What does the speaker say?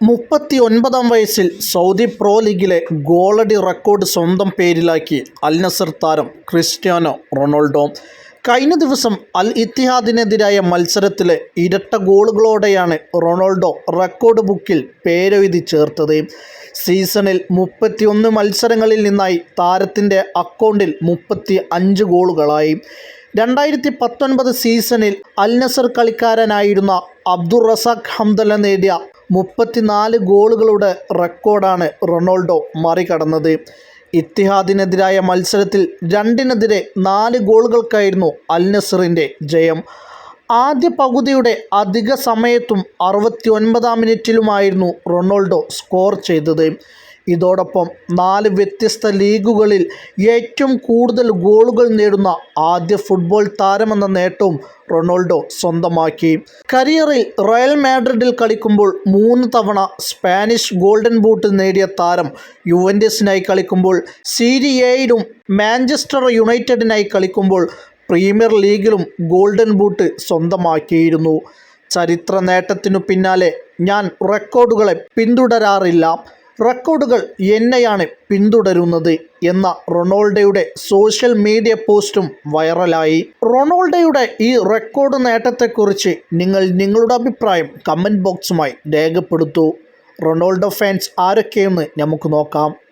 മുപ്പത്തി ഒൻപതാം വയസ്സിൽ സൗദി പ്രോ ലീഗിലെ ഗോളടി റെക്കോർഡ് സ്വന്തം പേരിലാക്കി അൽ നസർ താരം ക്രിസ്ത്യാനോ റൊണാൾഡോ. കഴിഞ്ഞ ദിവസം അൽ ഇത്തിഹാദിനെതിരായ മത്സരത്തിലെ ഇരട്ട ഗോളുകളോടെയാണ് റൊണാൾഡോ റെക്കോർഡ് ബുക്കിൽ പേരെഴുതി ചേർത്തത്. സീസണിൽ മുപ്പത്തിയൊന്ന് മത്സരങ്ങളിൽ നിന്നായി താരത്തിന്റെ അക്കൗണ്ടിൽ മുപ്പത്തി അഞ്ച് ഗോളുകളായി. രണ്ടായിരത്തി പത്തൊൻപത് സീസണിൽ അൽ നസർ കളിക്കാരനായിരുന്ന അബ്ദുൾ റസാഖ് ഹംദല നേടിയ മുപ്പത്തിനാല് ഗോളുകളുടെ റെക്കോർഡാണ് റൊണാൾഡോ മറികടന്നത്. ഇത്തിഹാദിനെതിരായ മത്സരത്തിൽ രണ്ടിനെതിരെ നാല് ഗോളുകൾക്കായിരുന്നു അൽ നസറിന്റെ ജയം. ആദ്യ പകുതിയുടെ അധിക സമയത്തും അറുപത്തി ഒൻപതാം മിനിറ്റിലുമായിരുന്നു റൊണാൾഡോ സ്കോർ ചെയ്തത്. ഇതോടൊപ്പം നാല് വ്യത്യസ്ത ലീഗുകളിൽ ഏറ്റവും കൂടുതൽ ഗോളുകൾ നേടുന്ന ആദ്യ ഫുട്ബോൾ താരമെന്ന നേട്ടവും റൊണാൾഡോ സ്വന്തമാക്കി. കരിയറിൽ റയൽ മാഡ്രിഡിൽ കളിക്കുമ്പോൾ മൂന്ന് തവണ സ്പാനിഷ് ഗോൾഡൻ ബൂട്ട് നേടിയ താരം യുവന്റസിനായി കളിക്കുമ്പോൾ സീരിയയിലും മാഞ്ചസ്റ്റർ യുണൈറ്റഡിനായി കളിക്കുമ്പോൾ പ്രീമിയർ ലീഗിലും ഗോൾഡൻ ബൂട്ട് സ്വന്തമാക്കിയിരുന്നു. ചരിത്ര നേട്ടത്തിനു പിന്നാലെ ഞാൻ റെക്കോർഡുകളെ പിന്തുടരാറില്ല. റെക്കോർഡുകൾ എന്നെയാണ് പിന്തുടരുന്നത് എന്ന റൊണാൾഡോയുടെ സോഷ്യൽ മീഡിയ പോസ്റ്റും വൈറലായി. റൊണാൾഡോയുടെ ഈ റെക്കോർഡ് നേട്ടത്തെക്കുറിച്ച് നിങ്ങൾ നിങ്ങളുടെ അഭിപ്രായം കമന്റ് ബോക്സുമായി രേഖപ്പെടുത്തൂ. റൊണാൾഡോ ഫാൻസ് ആരൊക്കെയെന്ന് നമുക്ക് നോക്കാം.